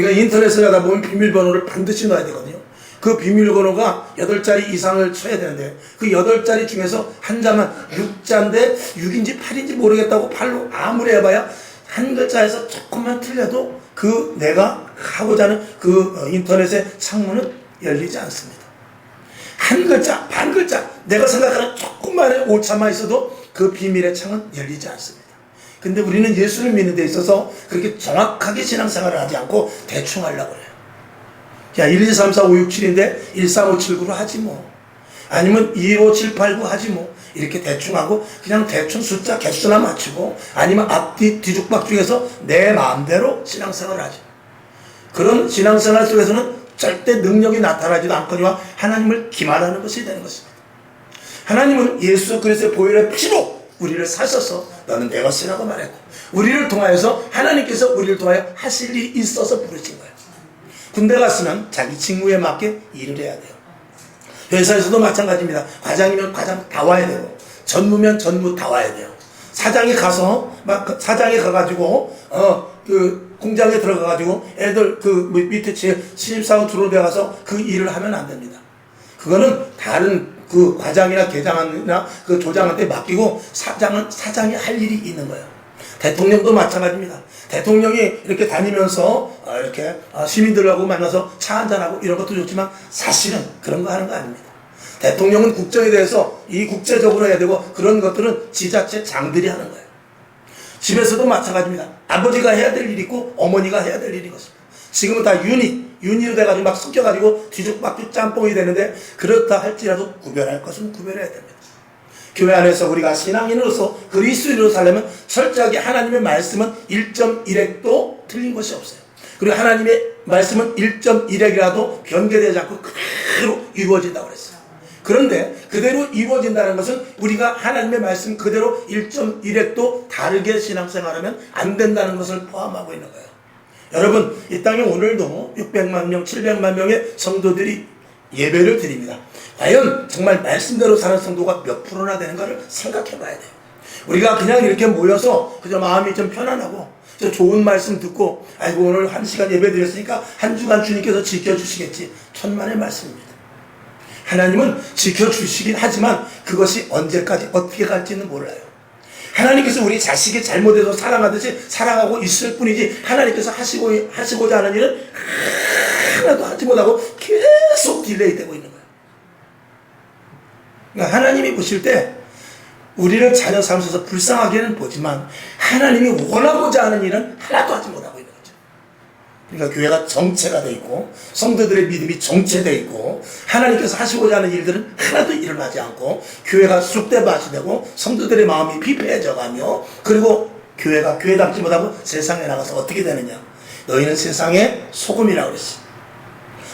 우리가 인터넷을 하다 보면 비밀번호를 반드시 넣어야 되거든요. 그 비밀번호가 8자리 이상을 쳐야 되는데 그 8자리 중에서 한 자만 6자인데 6인지 8인지 모르겠다고 팔로 아무리 해봐야 한 글자에서 조금만 틀려도 그 내가 하고자 하는 그 어, 인터넷의 창문은 열리지 않습니다. 한 글자, 반 글자, 내가 생각하는 조금만의 오차만 있어도 그 비밀의 창은 열리지 않습니다. 근데 우리는 예수를 믿는 데 있어서 그렇게 정확하게 신앙생활을 하지 않고 대충 하려고 그래요. 야, 1, 2, 3, 4, 5, 6, 7인데 1, 3, 5, 7, 9로 하지 뭐. 아니면 2, 5, 7, 8, 9 하지 뭐. 이렇게 대충 하고 그냥 대충 숫자 개수나 맞추고 아니면 앞뒤 뒤죽박 중에서 내 마음대로 신앙생활을 하죠. 그런 신앙생활 속에서는 절대 능력이 나타나지도 않거니와 하나님을 기만하는 것이 되는 것입니다. 하나님은 예수 그리스도의 보혈의 피로 우리를 사셔서 너는 내 것이라고 말했고 우리를 통하여서 하나님께서 우리를 통하여 하실 일이 있어서 부르신 거예요. 군대 갔으면 자기 직무에 맞게 일을 해야 돼요. 회사에서도 마찬가지입니다. 과장이면 과장 다 와야 되고 전무면 전무 다 와야 돼요. 사장이 가서 막그 사장이 가가지고 어 그 공장에 들어가가지고 애들 그 밑에 신입사원 들어오게 가서 그 일을 하면 안 됩니다. 그거는 다른 그 과장이나 계장이나 그 조장한테 맡기고 사장은 사장이 할 일이 있는 거예요. 대통령도 마찬가지입니다. 대통령이 이렇게 다니면서 어, 이렇게 어, 시민들하고 만나서 차 한잔하고 이런 것도 좋지만 사실은 그런 거 하는 거 아닙니다. 대통령은 국정에 대해서 이 국제적으로 해야 되고 그런 것들은 지자체 장들이 하는 거예요. 집에서도 마찬가지입니다. 아버지가 해야 될 일이 있고 어머니가 해야 될 일이 것입니다. 지금은 다 유닛, 유닛로 돼가지고 막 섞여가지고 뒤죽박죽 짬뽕이 되는데 그렇다 할지라도 구별할 것은 구별해야 됩니다. 교회 안에서 우리가 신앙인으로서 그리스도인으로 살려면 철저하게 하나님의 말씀은 1.1핵도 틀린 것이 없어요. 그리고 하나님의 말씀은 1.1핵이라도 변개되지 않고 그대로 이루어진다고 그랬어요. 그런데 그대로 이루어진다는 것은 우리가 하나님의 말씀 그대로 1.1핵도 다르게 신앙생활하면 안 된다는 것을 포함하고 있는 거예요. 여러분, 이 땅에 오늘도 600만 명, 700만 명의 성도들이 예배를 드립니다. 과연 정말 말씀대로 사는 성도가 몇 프로나 되는가를 생각해 봐야 돼요. 우리가 그냥 이렇게 모여서 그저 마음이 좀 편안하고 저 좋은 말씀 듣고 아이고 오늘 한 시간 예배 드렸으니까 한 주간 주님께서 지켜주시겠지. 천만의 말씀입니다. 하나님은 지켜주시긴 하지만 그것이 언제까지 어떻게 갈지는 몰라요. 하나님께서 우리 자식이 잘못해서 사랑하듯이 사랑하고 있을 뿐이지 하나님께서 하시고, 하시고자 하는 일은 하나도 하지 못하고 계속 딜레이 되고 있는 거예요. 그러니까 하나님이 보실 때 우리를 자녀 삼으셔서 불쌍하게는 보지만 하나님이 원하고자 하는 일은 하나도 하지 못하고. 그러니까 교회가 정체가 돼 있고 성도들의 믿음이 정체돼 있고 하나님께서 하시고자 하는 일들은 하나도 일어나지 않고 교회가 쑥대밭이 되고 성도들의 마음이 피폐해져 가며 그리고 교회가 교회답지 못하고 세상에 나가서 어떻게 되느냐? 너희는 세상의 소금이라고 그랬어요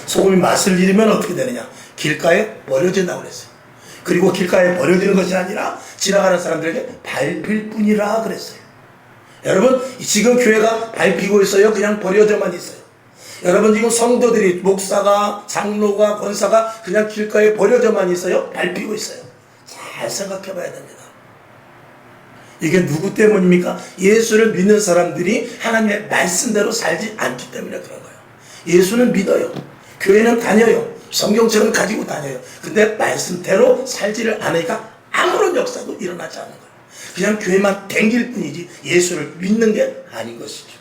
소금이 맛을 잃으면 어떻게 되느냐? 길가에 버려진다고 그랬어요 그리고 길가에 버려지는 것이 아니라 지나가는 사람들에게 밟힐 뿐이라 그랬어요 여러분 지금 교회가 밟히고 있어요? 그냥 버려져만 있어요? 여러분 지금 성도들이 목사가 장로가 권사가 그냥 길가에 버려져만 있어요? 밟히고 있어요. 잘 생각해 봐야 됩니다. 이게 누구 때문입니까? 예수를 믿는 사람들이 하나님의 말씀대로 살지 않기 때문에 그런 거예요. 예수는 믿어요. 교회는 다녀요. 성경책은 가지고 다녀요. 근데 말씀대로 살지를 않으니까 아무런 역사도 일어나지 않는 거예요. 그냥 교회만 댕길 뿐이지 예수를 믿는 게 아닌 것이죠.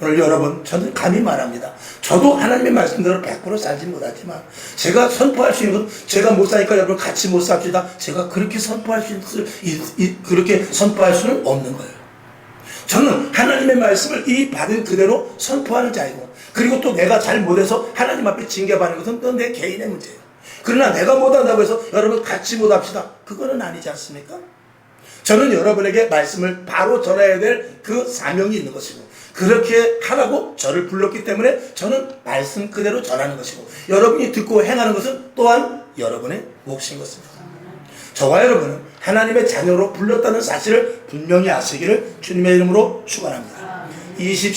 오늘 여러분, 저는 감히 말합니다. 저도 하나님의 말씀대로 100% 살지 못하지만, 제가 선포할 수 있는 건, 제가 못 사니까 여러분 같이 못 삽시다. 제가 그렇게 선포할 수 이- 그렇게 선포할 수는 없는 거예요. 저는 하나님의 말씀을 이 받은 그대로 선포하는 자이고, 그리고 또 내가 잘 못해서 하나님 앞에 징계받는 것은 또 내 개인의 문제예요. 그러나 내가 못한다고 해서 여러분 같이 못합시다. 그거는 아니지 않습니까? 저는 여러분에게 말씀을 바로 전해야 될 그 사명이 있는 것이고 그렇게 하라고 저를 불렀기 때문에 저는 말씀 그대로 전하는 것이고 여러분이 듣고 행하는 것은 또한 여러분의 몫인 것입니다. 저와 여러분은 하나님의 자녀로 불렀다는 사실을 분명히 아시기를 주님의 이름으로 축원합니다. 20